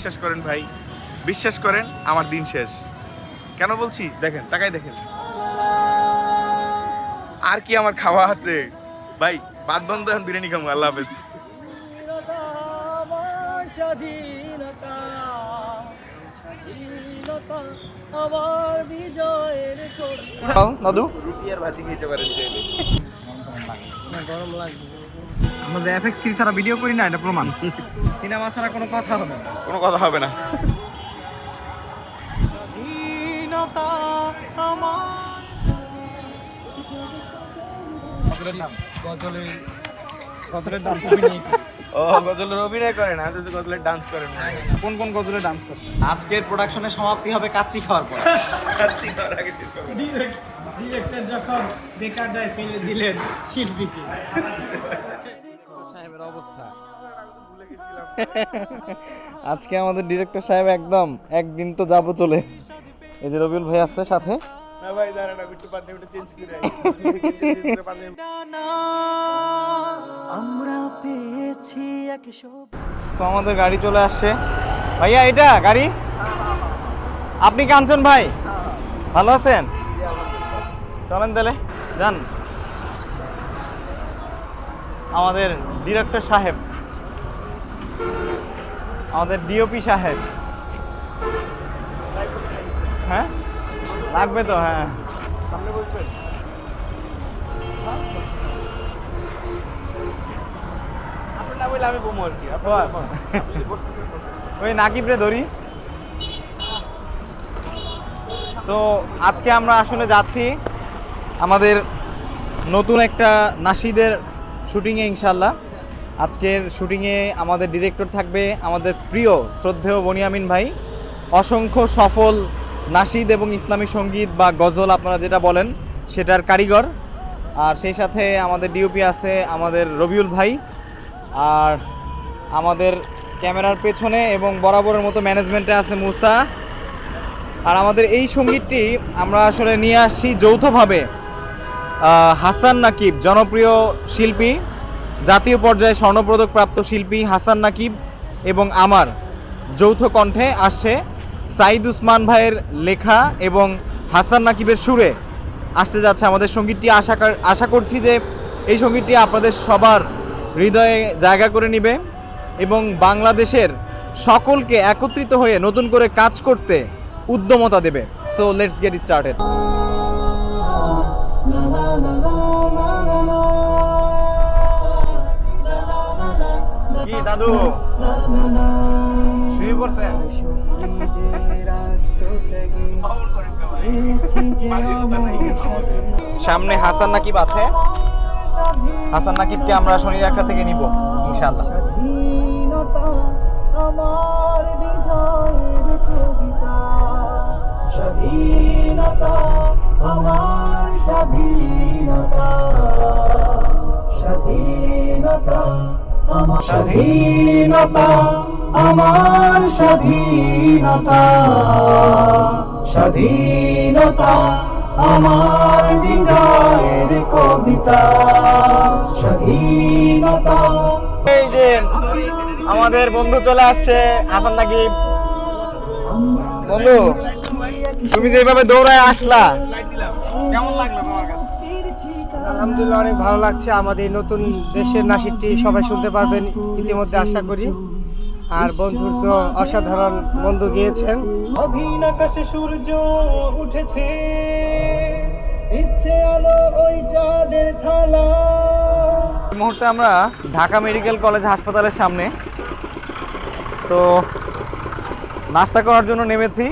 বিশ্বাস করেন ভাই বিশ্বাস করেন আমার দিন শেষ কেন বলছি দেখেন টাকায় দেখেন আর কি আমার খাওয়া আছে ভাই বাদ বন্ধ এখন বিরিয়ানি খাব আল্লাহ হাফেজ স্বাধীনতা বিজয়ের রুটি আর ভাজি খেতে পারেন গরম লাগবে আমরা যে এফএক্স থ্রি ছাড়া ভিডিও করি না এটা প্রমাণ। সিনেমা ছাড়া কোনো কথা হবে না। কোনো কথা হবে না। স্বাধীনতা আমার গজলের গজলের ডান্স ও গজলের অভিনয় করেন আর যদি গজলের ডান্স করেন না। কোন কোন গজলের ডান্স করছেন আজকের প্রোডাকশনের সমাপ্তি হবে কাচ্চি খাওয়ার পর। আগে ডিরেক্টর যখন বেকার দেয় ফেলে দিলেন শিল্পীকে। অবস্থা। আজকে আমাদের ডিরেক্টর সাহেব একদম একদিন তো যাব চলে। এই যে রবিউল ভাই আসছে সাথে। হ্যাঁ আমাদের গাড়ি চলে আসছে। ভাইয়া এটা গাড়ি? আপনি কাঞ্চন ভাই? ভালো আছেন? চলেন তাহলে যান। আমাদের ডিরেক্টর সাহেব আমাদের ডিওপি সাহেব। হ্যাঁ? লাগবে তো হ্যাঁ। ওই নাকিবরে ধরি। সো আজকে আমরা আসলে যাচ্ছি আমাদের নতুন একটা নাসিদের শুটিংয়ে ইনশাল্লাহ আজকের শুটিংয়ে আমাদের ডিরেক্টর থাকবে আমাদের প্রিয়, শ্রদ্ধেয় বনিয়ামিন ভাই। অসংখ্য সফল নাসিদ এবং ইসলামী সংগীত বা গজল আপনারা যেটা বলেন, সেটার কারিগর। আর সেই সাথে আমাদের ডিওপি আছে আমাদের রবিউল ভাই। আর আমাদের ক্যামেরার পেছনে এবং বরাবরের মতো ম্যানেজমেন্টে আছে মুসা। আর আমাদের এই সঙ্গীতটি আমরা আসলে নিয়ে আসছি যৌথভাবে। হাসান নাকিব, জনপ্রিয় শিল্পী, জাতীয় পর্যায়ে স্বর্ণপদক প্রাপ্ত শিল্পী হাসান নাকিব এবং আমার যৌথ কণ্ঠে আসছে সাইদ উসমান ভাইয়ের লেখা এবং হাসান নাকিবের সুরে আসতে যাচ্ছে আমাদের সঙ্গীতটি। আশা আশা করছি যে এই সঙ্গীতটি আপনাদের সবার হৃদয়ে জায়গা করে নেবে এবং বাংলাদেশের সকলকে একত্রিত হয়ে নতুন করে কাজ করতে উদ্যমতা দেবে। সো লেটস গেট স্টার্টেড কি দাদু? শুয়ে পড়ছেন? সামনে হাসান নাকিব আছে। হাসান নাকিবকে আমরা শনির একটা থেকে নিব, ইনশাআল্লাহ। আমার বিজয়ের কবিতা। স্বাধীনতা আমার স্বাধীনতা স্বাধীনতা, আমার স্বাধীনতা স্বাধীনতা আমার কবিতা, স্বাধীনতা। এই যে আমাদের বন্ধু চলে আসছে, হাসান নাকিব বন্ধু তুমি যেভাবে দৌড়ায় আসলা। কেমন লাগল তোমার কাছে? আলহামদুলিল্লাহ অনেক ভালো লাগছে। আমাদের নতুন দেশের নাসিকটি সবাই শুনতে পারবেন ইতিমধ্যে আশা করি। আর বন্ধুর তো অসাধারণ বন্ধু গিয়েছেন। অধীন আকাশে সূর্য উঠেছে ইচ্ছে আলো ওই চাঁদের থালা। এই মুহূর্তে আমরা ঢাকা মেডিকেল কলেজ হাসপাতালের সামনে। তো নাস্তা করার জন্য নেমেছি।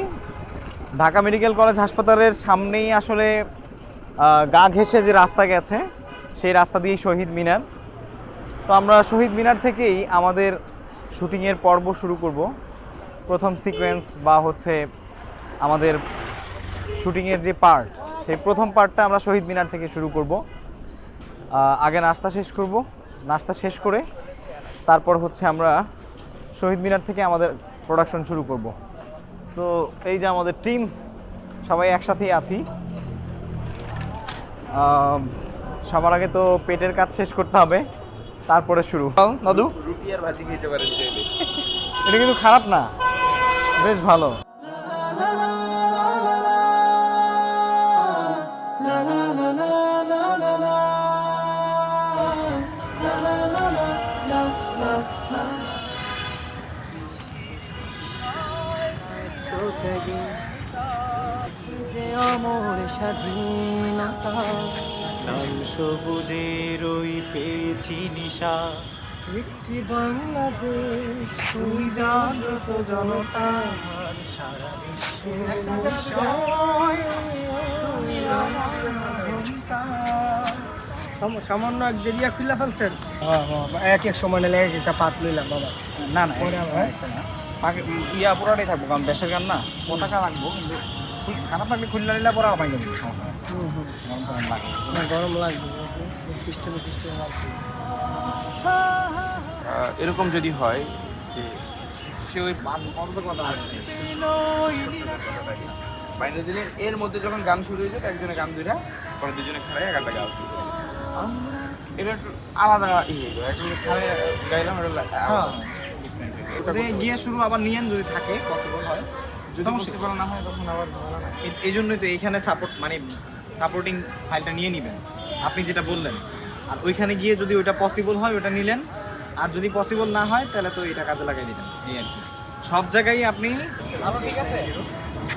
ঢাকা মেডিকেল কলেজ হাসপাতালের সামনেই আসলে গা ঘেঁষে যে রাস্তা গেছে, সেই রাস্তা দিয়েই শহীদ মিনার। তো আমরা শহীদ মিনার থেকেই আমাদের শুটিংয়ের পর্ব শুরু করব। প্রথম সিকোয়েন্স বা হচ্ছে আমাদের শুটিংয়ের যে পার্ট, সেই প্রথম পার্টটা আমরা শহীদ মিনার থেকে শুরু করব। আগে নাস্তা শেষ করব। নাস্তা শেষ করে তারপর হচ্ছে আমরা শহীদ মিনার থেকে আমাদের প্রোডাকশন শুরু করব। সো এই যে আমাদের টিম সবাই একসাথেই আছি। সবার আগে তো পেটের কাজ শেষ করতে হবে তারপরে শুরু। দাদু রুটি আর ভাজি খেতে পারেন এটা কিন্তু খারাপ না বেশ ভালো। যে অমর স্বাধীনতা। লাল সবুজের ওই পেয়েছি নিশা। একটি বাংলাদেশ তুই জাগ্রত জনতা। সারা বিশ্বের সামান্য এক দেরিয়া খুলে ফেলছেন? এক এক সময় নিলে এক একটা পাত লইলাম বাবা। না না? হ্যাঁ? ইয়া পুরাটাই থাকব কারণ দেশের গান না পতাকা রাখব কিন্তু খারাপ লাগলে খুললে নিলে পরে। হুম, হুম। গরম লাগবে সিস্টেমে সিস্টেমে লাগবে এরকম যদি হয় যে সে ওই বাইরে দিলে এর মধ্যে যখন গান শুরু হয়ে যায় একজনে গান দুইটা পরে দুজনে খাড়াই গানটা গাওয়া শুরু। এটা একটু আলাদা ইয়ে একজনে খাড়াই গাইলাম এটা যে গিয়ে শুরু আবার নিয়েন যদি থাকে পসিবল হয়। যদি পসিবল না হয় তখন আবার ভালো এই- জন্যই তো এইখানে সাপোর্ট মানে সাপোর্টিং ফাইলটা নিয়ে নেবেন। আপনি যেটা বললেন। আর ওইখানে গিয়ে যদি ওইটা পসিবল হয় ওটা নিলেন। আর যদি পসিবল না হয় তাহলে তো এটা কাজে লাগাই দিবেন। এই আর কি। সব জায়গায় আপনি ভালো ঠিক আছে?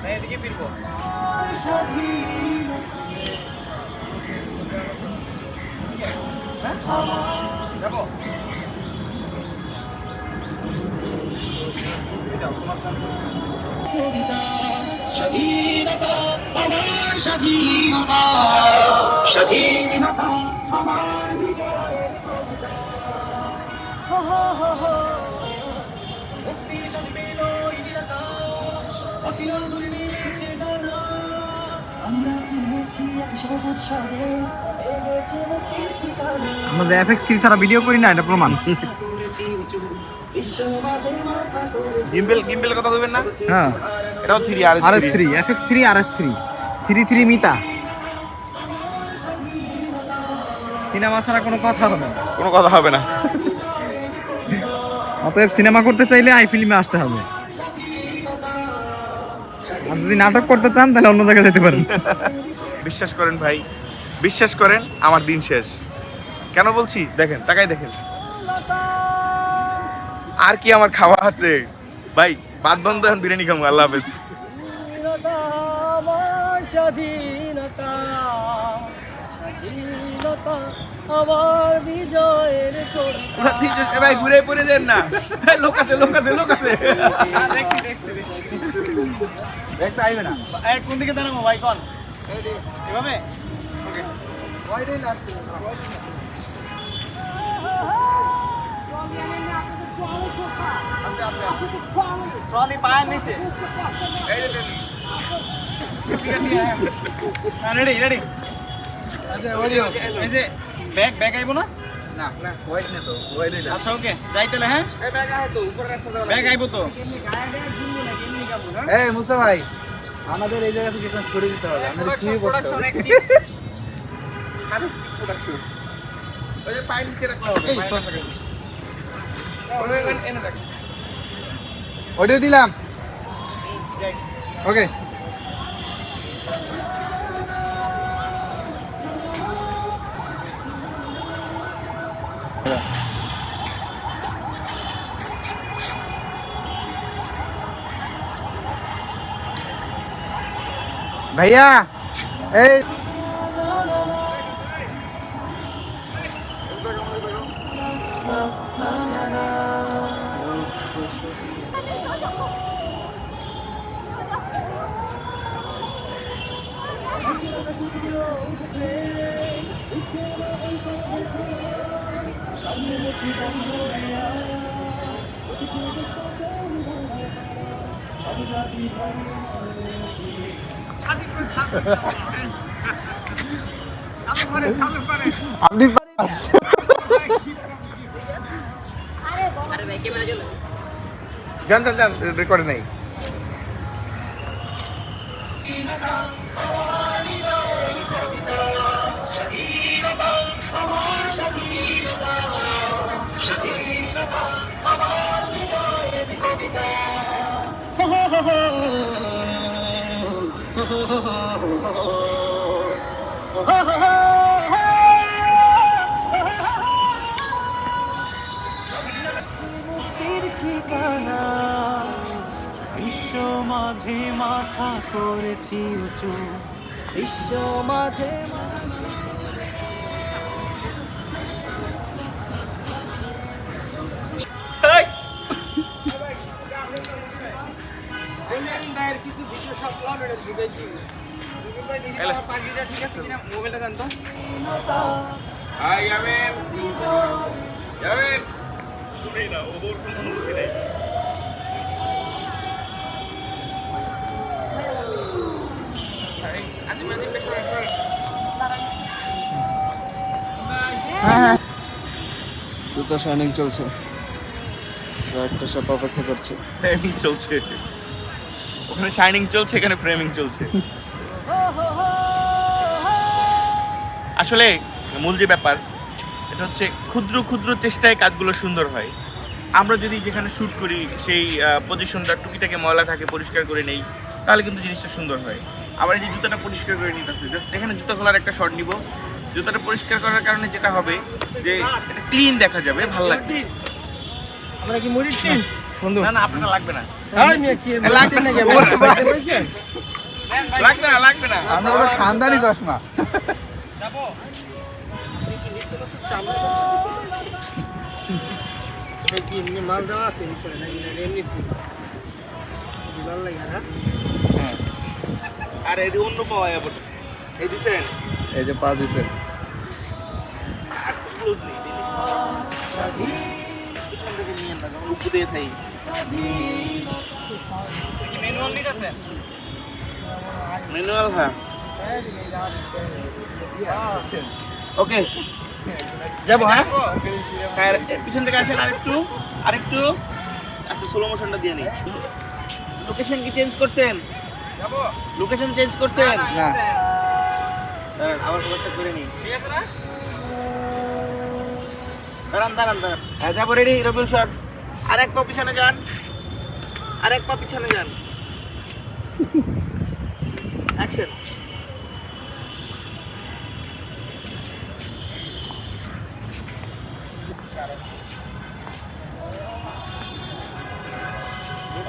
এদিকে ফিরবো। যাব স্বাধীনতা আমার স্বাধীনতা স্বাধীনতা আমার বিজয়ের কবিতা। মুক্তির স্বাদ পেল এই নিরাকাশ, দূরে মেলেছে ডানা। আমরা পেয়েছি এক সবুজ স্বদেশ, পেয়েছি মুক্তির ঠিকানা। আমরা এফ থ্রি ছাড়া ভিডিও করি না এটা প্রমাণ গিম্বেল গিম্বেল কথা কইবেন না? হ্যাঁ। এটাও three R S three F X three R S three three three Mita. Cinema ছাড়া কোনো কথা হবে না। কোনো কথা হবে না। অতএব সিনেমা করতে চাইলে আই ফিল্মে আসতে হবে। আর যদি নাটক করতে চান তাহলে অন্য জায়গায় যেতে পারেন। বিশ্বাস করেন ভাই। বিশ্বাস করেন আমার দিন শেষ। কেন বলছি? দেখেন তাকাই দেখেন। আর কি আমার খাওয়া আছে ভাই বাদ বন্ধ এখন বিরিয়ানি খাব আল্লাহ হাফেজ স্বাধীনতা আমার স্বাধীনতা আমার বিজয়ের কবিতা ভাই ঘুরে পড়ে যান না লোক আছে লোক আছে লোক আছে দেখছি দেখছি দেখছি দেখতে আইবে না কোন দিকে দাঁড়াবো ভাই কোন এভাবে ট্রলি পায়ের নিচে। রেডি রেডি এই যে ব্যাগ ব্যাগ আইবো না? না না ওয়াইট না তো ওয়াইট না। আচ্ছা ওকে যাই তাহলে হ্যাঁ? এই ব্যাগ আছে তো উপরে রাখতে দাও ব্যাগ আইবো তো। এই মুসা ভাই আমাদের এই জায়গা থেকে একদম সরে দিতে হবে আমাদের প্রোডাকশন ওই যে পায়ের নিচে হবে এই, সব- কাছাকাছি। ওই, ওই, এনে রাখ অডিও দিলাম ওকে ভাইয়া এই আপনি যান যান যান রেকর্ডে নাই। ঠিকানা। বিশ্ব মাঝে মাথা করেছি উঁচু। বিশ্ব মাঝে কিছু ভিডিও সব এটা ঢুকেছি পাখিটা ঠিক আছে কিনা? মোবাইলটা জানতো হাই ইয়ামিন। ইয়ামিন। আজিম আজিম বেশ সরেন, সরেন। জুতো শাইনিং চলছে। রাইডটা সব অপেক্ষা করছে। চলছে। ওখানে শাইনিং চলছে, এখানে ফ্রেমিং চলছে। আসলে মূল যে ব্যাপার, এটা হচ্ছে ক্ষুদ্র ক্ষুদ্র চেষ্টায় কাজগুলো সুন্দর হয়। আমরা যদি যেখানে শ্যুট করি, সেই পজিশনটা টুকিটাকে ময়লা থাকে, পরিষ্কার করে নেই, তাহলে কিন্তু জিনিসটা সুন্দর হয়। আবার এই যে জুতাটা পরিষ্কার করে নিতেছে জাস্ট এখানে জুতা খোলার একটা শট নিব। জুতাটা পরিষ্কার করার কারণে যেটা হবে যে ক্লিন দেখা যাবে, ভালো লাগবে। আমরা কি টিম বন্ধু। না না আপনার লাগবে না। হ্যাঁ মিয়া কি লাগবে না। লাগবে না। লাগবে না? আমরা ওরা খানদানি চশমা। কি এমনি মাল দেওয়া আছে না এমনি ভালো লাগে হ্যাঁ? আর এই অন্য পাওয়া যাবে। এই দিছেন? এই যে পা দিছে। আর ক্লোজ নেই পিছন থেকে নিয়ে না উপর দিয়ে থাই ম্যানুয়াল হ্যাঁ। ওকে যাব হ্যাঁ? হ্যাঁ পিছন থেকে আসেন আরেকটু আরেকটু। আচ্ছা স্লো মোশনটা দিয়ে নি লোকেশন কি চেঞ্জ করছেন? লোকেশন চেঞ্জ করছেন? না দাঁড়ান আবার ব্যবস্থা করে নিই। ঠিক আছে না? দাঁড়ান দাঁড়ান দাঁড়ান। হ্যাঁ যাব রেডি রবিউল স্যার আর এক পা পিছনে যান। আর এক পা পিছনে যান। অ্যাকশন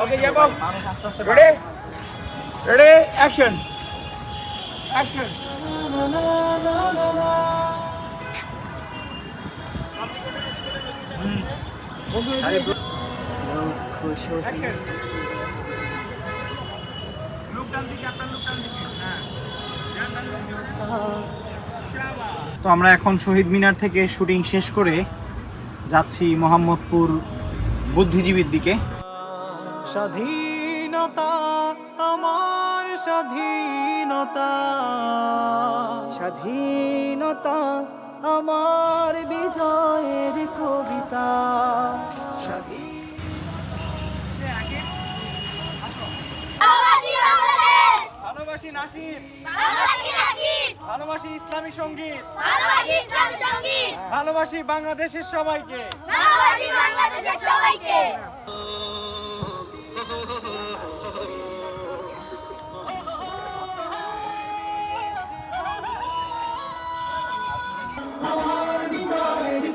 ওকে যাব রেডি রেডি অ্যাকশন অ্যাকশন লক্ষ হ্যাঁ তো আমরা এখন শহীদ মিনার থেকে শুটিং শেষ করে যাচ্ছি মোহাম্মদপুর বুদ্ধিজীবীর দিকে। স্বাধীনতা আমার স্বাধীনতা। স্বাধীনতা আমার বিজয়ের কবিতা। স্বাধীন ভালোবাসি বাংলাদেশ ভালোবাসি নাসির। ভালোবাসি নাচির ভালোবাসি ইসলামী সংগীত। ভালোবাসি ইসলাম সংগীত। ভালোবাসি বাংলাদেশের সবাইকে। ভালোবাসি বাংলাদেশের সবাইকে।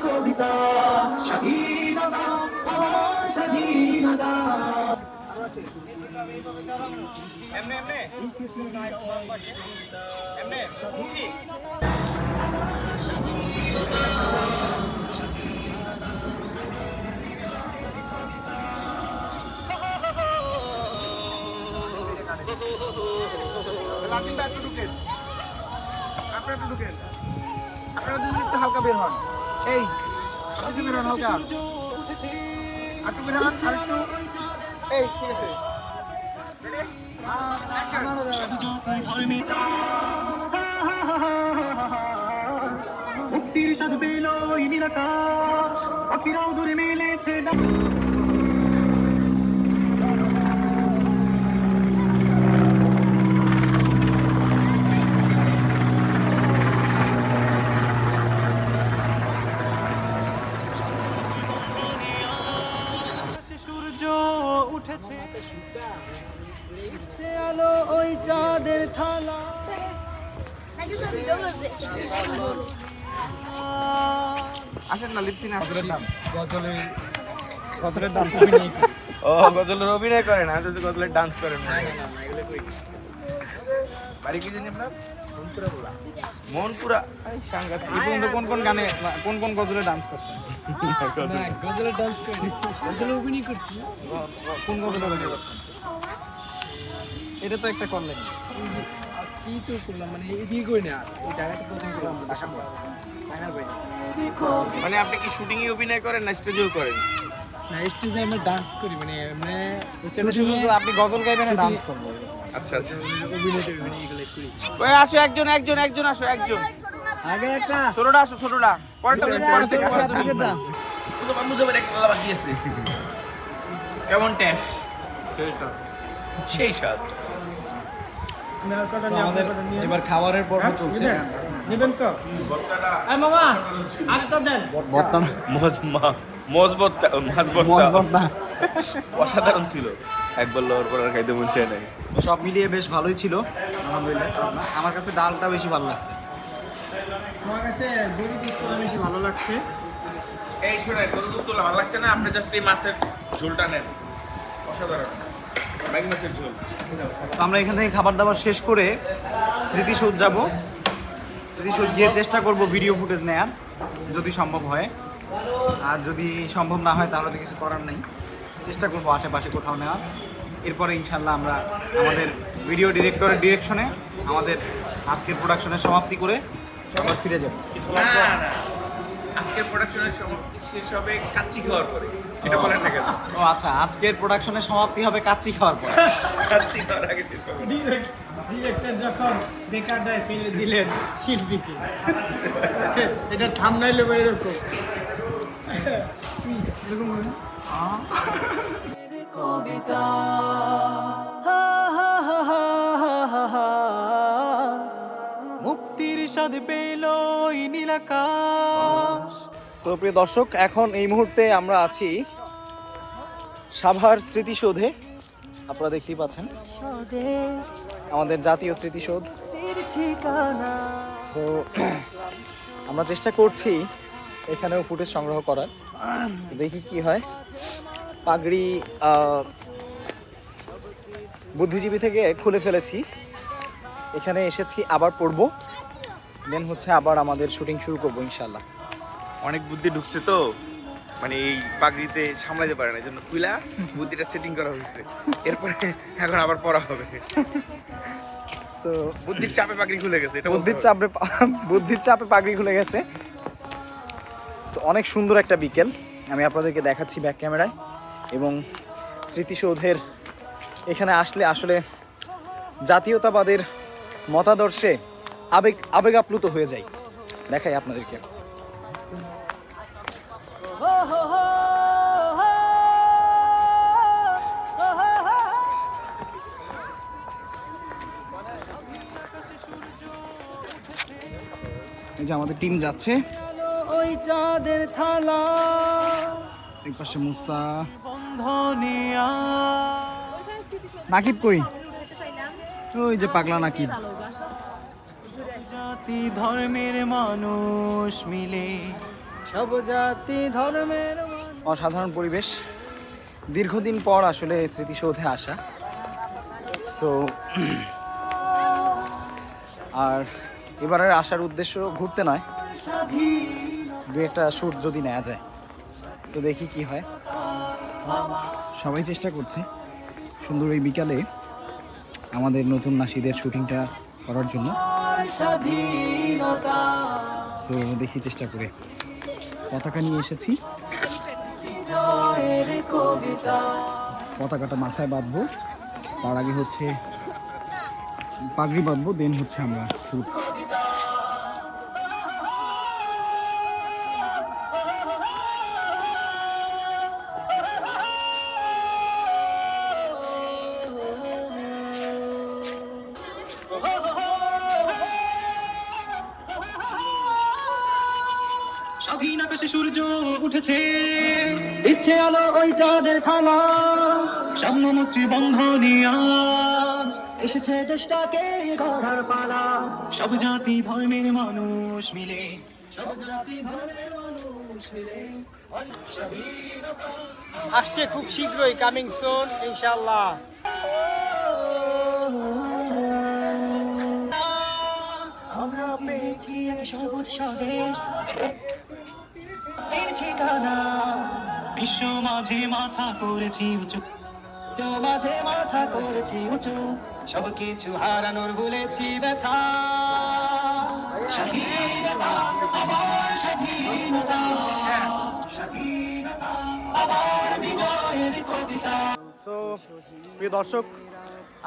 কবিতা স্বাধীনতা স্বাধীনতা। এমনে এমনে এমনে মুখি ব্যাট একটু ঢুকেন আপনারা একটু ঢুকেন হালকা বের হন এই একটু হালকা আর একটু এই ঠিক আছে মুক্তির স্বাদ পেল এই নীলাকাশ পাখিরাও দূরে মেলেছে ডাক। উঠেছে। আলো ওই চাঁদের থালা। আসেন না লিপসিন গজলের ডান্স আমি ও গজলের অভিনয় করেন আর যদি গজলের ডান্স করেন বাড়ি কি জানি আপনার? মনপুরা এই পর্যন্ত কোন কোন গানে কোন কোন গজলে ডান্স করছেন? গজলের ডান্স করি। গজলে অভিনয় করছি। কোন গজলে অভিনয় করছেন? এটা তো একটা করলেন। আজকেই তো করলাম মানে এদিকে করি না? প্রথম করলাম ঢাকা ফাইনাল মানে আপনি কি শুটিং অভিনয় করেন না স্টেজেও করেন? না স্টেজে আমরা ডান্স করি মানে মানে শুধু শুধু আপনি গজল গাইবেন ডান্স করবেন। আচ্ছা আচ্ছা। অভিনয় অভিনয় এগুলো করি। ওই আসো একজন একজন একজন আসো একজন। আগে একটা। ছোটটা আসো ছোটটা। পরেরটা পরেরটা পরে তুমি আগেরটা কেমন ট্যাস সেই স্বাদ। আমাদের এবার খাবারের পর্ব চলছে। নেবেন? তো? এই মামা আরেকটা দেন। বর্তমান মজ মজবত্তা মাছবত্তা অসাধারণ ছিল। একবার লওয়ার পর আর খাইতে মন চায় নাই। সব মিলিয়ে বেশ ভালোই ছিল। আলহামদুলিল্লাহ আমার কাছে ডালটা বেশি ভালো লাগছে। আমার কাছে গরু পিসটা বেশি ভালো লাগছে। এই শোনেন গরুর দুধ ভালো লাগছে না? আপনি জাস্ট এই মাছের ঝোলটা নেন। অসাধারণ। মাছের ঝোল। তো আমরা এখান থেকে খাবার দাবার শেষ করে স্মৃতিসৌধ যাব। স্মৃতিসৌধ গিয়ে চেষ্টা করব ভিডিও ফুটেজ নেয়ার যদি সম্ভব হয়। আর যদি সম্ভব না হয় তাহলে তো কিছু করার নেই। চেষ্টা করব আশেপাশে কোথাও নেওয়ার। এরপরে ইনশাল্লাহ আমরা আমাদের ভিডিও ডিরেক্টরের ডিরেকশনে আমাদের আজকের প্রোডাকশনের সমাপ্তি করে আবার ফিরে যাব। না না আজকের প্রোডাকশনের সমাপ্তি শেষ হবে কাচ্চি খাওয়ার পরে। এটা বলেন না ও আচ্ছা আজকের প্রোডাকশনের সমাপ্তি হবে কাচ্চি খাওয়ার পর। কাচ্চি খাওয়ার আগে শেষ হবে। ডিরেক্টর যখন বেকার দেয় ফেলে দিলেন শিল্পীকে এটা থামনাই লোক এরকম মুক্তির স্বাদ পেল নীলাকাশ তো প্রিয় দর্শক, এখন এই মুহূর্তে আমরা আছি সাভার স্মৃতিসৌধে। আপনারা দেখতেই পাচ্ছেন। আমাদের জাতীয় স্মৃতিসৌধ। সো আমরা চেষ্টা করছি এখানেও ফুটেজ সংগ্রহ করার। দেখি কি হয়। পাগড়ি বুদ্ধিজীবী থেকে খুলে ফেলেছি। এখানে এসেছি আবার পড়ব। দেন হচ্ছে আবার আমাদের শুটিং শুরু করব ইনশাল্লাহ অনেক বুদ্ধি ঢুকছে তো। মানে এই পাগড়িতে সামলাতে পারে না এই জন্য কুইলা বুদ্ধিটা সেটিং করা হয়েছে। এরপরে এখন আবার পড়া হবে। সো বুদ্ধির চাপে পাগড়ি খুলে গেছে এটা বুদ্ধির চাপে বুদ্ধির চাপে পাগড়ি খুলে গেছে। তো অনেক সুন্দর একটা বিকেল। আমি আপনাদেরকে দেখাচ্ছি ব্যাক ক্যামেরায় এবং স্মৃতিসৌধের এখানে আসলে আসলে জাতীয়তাবাদের মতাদর্শে আবেগ আবেগ আপ্লুত হয়ে যায় দেখাই আপনাদেরকে। যে আমাদের টিম যাচ্ছে। ওই চাঁদের থালা। এই পাশে মুসা। বন্ধনে নাকিব কই? ওই যে পাগলা নাকিব। জাতি ধর্মের মানুষ মিলে। সব জাতি ধর্মের অসাধারণ পরিবেশ। দীর্ঘদিন পর আসলে স্মৃতিসৌধে আসা। সো আর এবারের আসার উদ্দেশ্য ঘুরতে নয়। দু একটা শ্যুট যদি নেওয়া যায়, তো দেখি কি হয়। সবাই চেষ্টা করছে সুন্দর এই বিকালে আমাদের নতুন নাসিদের শুটিংটা করার জন্য। সো দেখি চেষ্টা করে। পতাকা নিয়ে এসেছি। পতাকাটা মাথায় বাঁধবো। তার আগে হচ্ছে পাগড়ি বাঁধবো দেন হচ্ছে আমরা শুট এসেছে দেশটাকে গড়ার পালা। সব জাতি ধর্মের মানুষ মিলে। সব জাতি ধর্মের মানুষ মিলে। আসছে খুব শীঘ্রই কামিং সোন ইনশাল্লাহ আমরা পেয়েছি এক সবুজ স্বদেশ। ঠিকানা। বিশ্ব মাঝে মাথা করেছি উঁচু। মাঝে মাথা করেছি উঁচু। সব কিছু হারানোর ভুলেছি ব্যথা। সো প্রিয় দর্শক,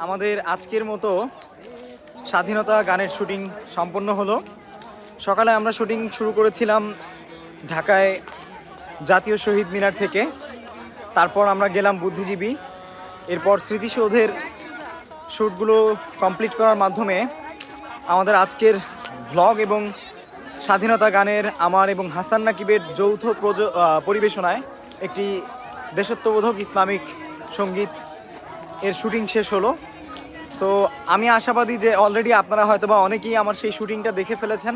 আমাদের আজকের মতো স্বাধীনতা গানের শুটিং সম্পন্ন হলো। সকালে আমরা শুটিং শুরু করেছিলাম ঢাকায় জাতীয় শহীদ মিনার থেকে। তারপর আমরা গেলাম বুদ্ধিজীবী। এরপর স্মৃতিসৌধের শ্যুটগুলো কমপ্লিট করার মাধ্যমে আমাদের আজকের ভ্লগ এবং স্বাধীনতা গানের আমার এবং হাসান নাকিবের যৌথ পরিবেশনায় একটি দেশত্ববোধক ইসলামিক সংগীত এর শুটিং শেষ হলো। সো আমি আশাবাদী যে অলরেডি আপনারা হয়তো বা অনেকেই আমার সেই শুটিংটা দেখে ফেলেছেন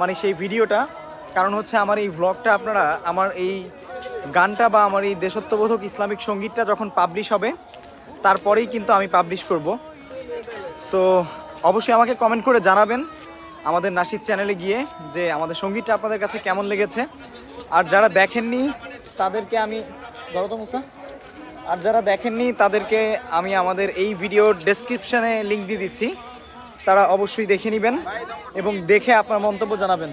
মানে সেই ভিডিওটা। কারণ হচ্ছে আমার এই ভ্লগটা আপনারা, আমার এই গানটা বা আমার এই দেশত্ববোধক ইসলামিক সঙ্গীতটা যখন পাবলিশ হবে, তারপরেই কিন্তু আমি পাবলিশ করব। সো অবশ্যই আমাকে কমেন্ট করে জানাবেন আমাদের নাসির চ্যানেলে গিয়ে যে আমাদের সঙ্গীতটা আপনাদের কাছে কেমন লেগেছে। আর যারা দেখেননি তাদেরকে আমি ধরো তো মুসা। আর যারা দেখেননি তাদেরকে আমি আমাদের এই ভিডিওর ডেসক্রিপশনে লিঙ্ক দিয়ে দিচ্ছি। তারা অবশ্যই দেখে নেবেন এবং দেখে আপনার মন্তব্য জানাবেন।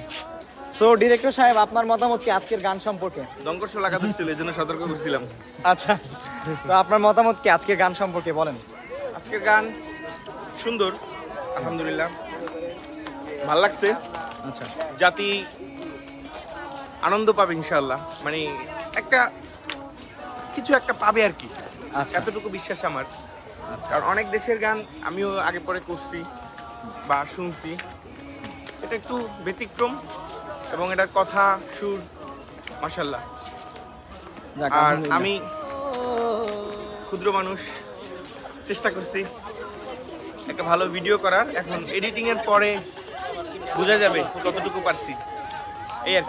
সো ডিরেক্টর সাহেব আপনার মতামত কি আজকের গান সম্পর্কে? দঙ্কর্ষ লাগাতে ছিল এই জন্য সতর্ক করছিলাম। আচ্ছা তো আপনার মতামত কি আজকের গান সম্পর্কে বলেন? আজকের গান সুন্দর আলহামদুলিল্লাহ। ভালো লাগছে? আচ্ছা। জাতি আনন্দ পাবে ইনশাল্লাহ মানে একটা কিছু একটা পাবে আর কি। আচ্ছা। এতটুকু বিশ্বাস আমার। কারণ অনেক দেশের গান আমিও আগে পরে করছি বা শুনছি। এটা একটু ব্যতিক্রম এবং এটার কথা সুর মাসাল্লাহ আর আমি ক্ষুদ্র মানুষ চেষ্টা করছি। একটা ভালো ভিডিও করার। এখন এডিটিং এর পরে বোঝা যাবে কতটুকু পারছি। এই আর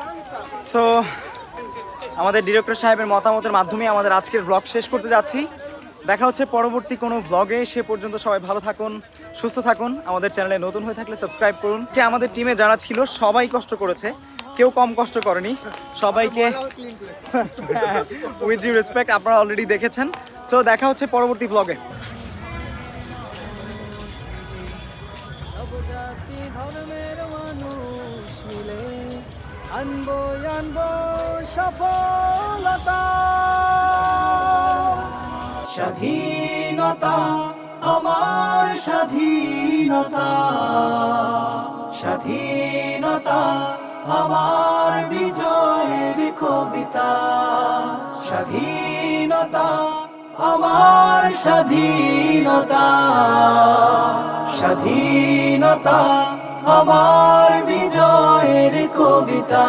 সো আমাদের ডিরেক্টর সাহেবের মতামতের মাধ্যমে আমাদের আজকের ব্লগ শেষ করতে যাচ্ছি। দেখা হচ্ছে পরবর্তী কোনো ব্লগে সে পর্যন্ত সবাই ভালো থাকুন, সুস্থ থাকুন। আমাদের চ্যানেলে নতুন হয়ে থাকলে সাবস্ক্রাইব করুন। কে আমাদের টিমে যারা ছিল, সবাই কষ্ট করেছে। কেউ কম কষ্ট করেনি। সবাইকে উইথ ডিউ রেসপেক্ট আপনারা অলরেডি দেখেছেন। সো দেখা হচ্ছে পরবর্তী ব্লগে আনব আনব সফলতা। স্বাধীনতা আমার স্বাধীনতা। স্বাধীনতা আমার বিজয়ের কবিতা। স্বাধীনতা আমার স্বাধীনতা। স্বাধীনতা আমার বিজয়ের কবিতা।